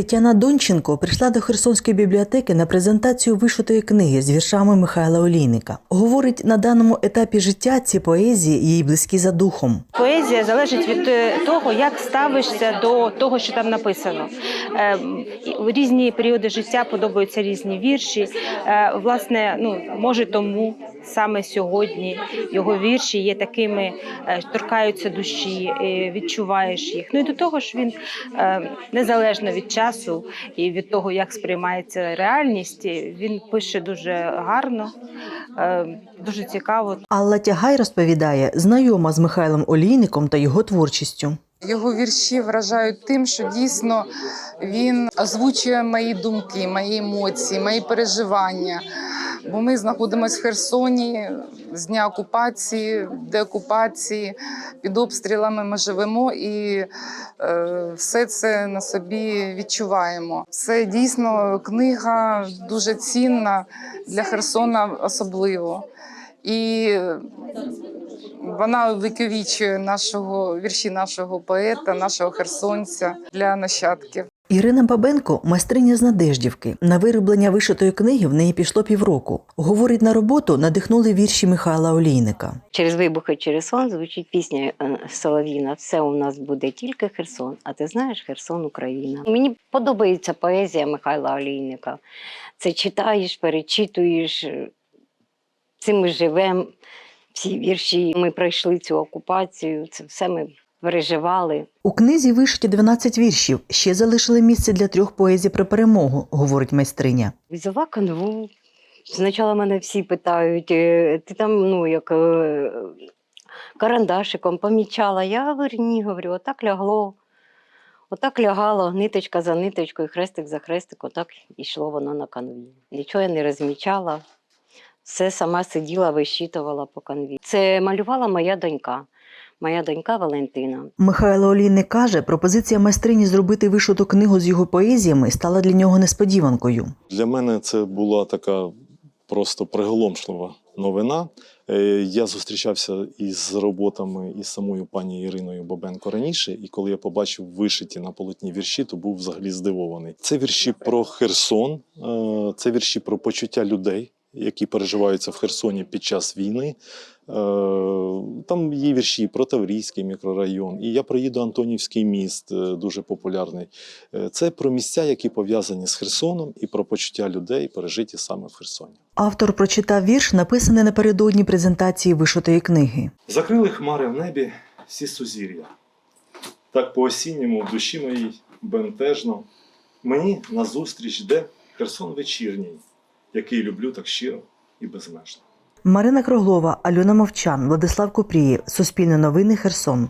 Тетяна Донченко прийшла до Херсонської бібліотеки на презентацію вишитої книги з віршами Михайла Олійника. Говорить, на даному етапі життя ці поезії їй близькі за духом. Поезія залежить від е, того, як ставишся до того, що там написано. Е, і В різні періоди життя подобаються різні вірші. Е, Власне, ну може тому саме сьогодні його вірші є такими, е, торкаються душі, е, відчуваєш їх. Ну і до того ж, він е, незалежно від часу і від того, як сприймається реальність, він пише дуже гарно, дуже цікаво. Алла Тягай розповідає, знайома з Михайлом Олійником та його творчістю. Його вірші вражають тим, що дійсно він озвучує мої думки, мої емоції, мої переживання. Бо ми знаходимося в Херсоні з дня окупації, деокупації, під обстрілами ми живемо і е, все це на собі відчуваємо. Це дійсно книга дуже цінна для Херсона особливо. І вона увіковічує нашого вірші нашого поета, нашого херсонця для нащадків. Ірина Бабенко майстриня з Надеждівки. На вироблення вишитої книги в неї пішло півроку. Говорить, на роботу надихнули вірші Михайла Олійника. Через вибухи, через сон звучить пісня е, Солов'їна. Все у нас буде тільки Херсон. А ти знаєш Херсон Україна. Мені подобається поезія Михайла Олійника. Це читаєш, перечитуєш. е, Цим ми живемо. Всі вірші. Ми пройшли цю окупацію. Це все ми переживали. У книзі вишиті 12 віршів. Ще залишили місце для трьох поезій про перемогу, говорить майстриня. Візова канву. Спочатку мене всі питають, е, ти там ну, як е, карандашиком помічала. Я говорю, ні, говорю, отак лягло. Отак лягало, ниточка за ниточкою, хрестик за хрестик, отак йшло воно на канві. Нічого я не розмічала. Все сама сиділа, вищитувала по канві. Це малювала моя донька, моя донька Валентина. Михайло Олійник каже, пропозиція майстрині зробити вишиту книгу з його поезіями стала для нього несподіванкою. Для мене це була така просто приголомшлива новина. Е, Я зустрічався із роботами із самою пані Іриною Бабенко раніше, і коли я побачив вишиті на полотні вірші, то був взагалі здивований. Це вірші про Херсон, е, це вірші про почуття людей. Які переживаються в Херсоні під час війни. Е, Там є вірші про Таврійський мікрорайон, і я проїду Антонівський міст, е, дуже популярний. Е, Це про місця, які пов'язані з Херсоном, і про почуття людей, пережиті саме в Херсоні. Автор прочитав вірш, написаний напередодні презентації вишитої книги. Закрили хмари в небі всі сузір'я. Так по осінньому в душі моїй бентежно. Мені назустріч йде Херсон вечірній, який люблю так щиро і безмежно. Марина Круглова, Альона Мовчан, Владислав Купрієв. Суспільне новини Херсон.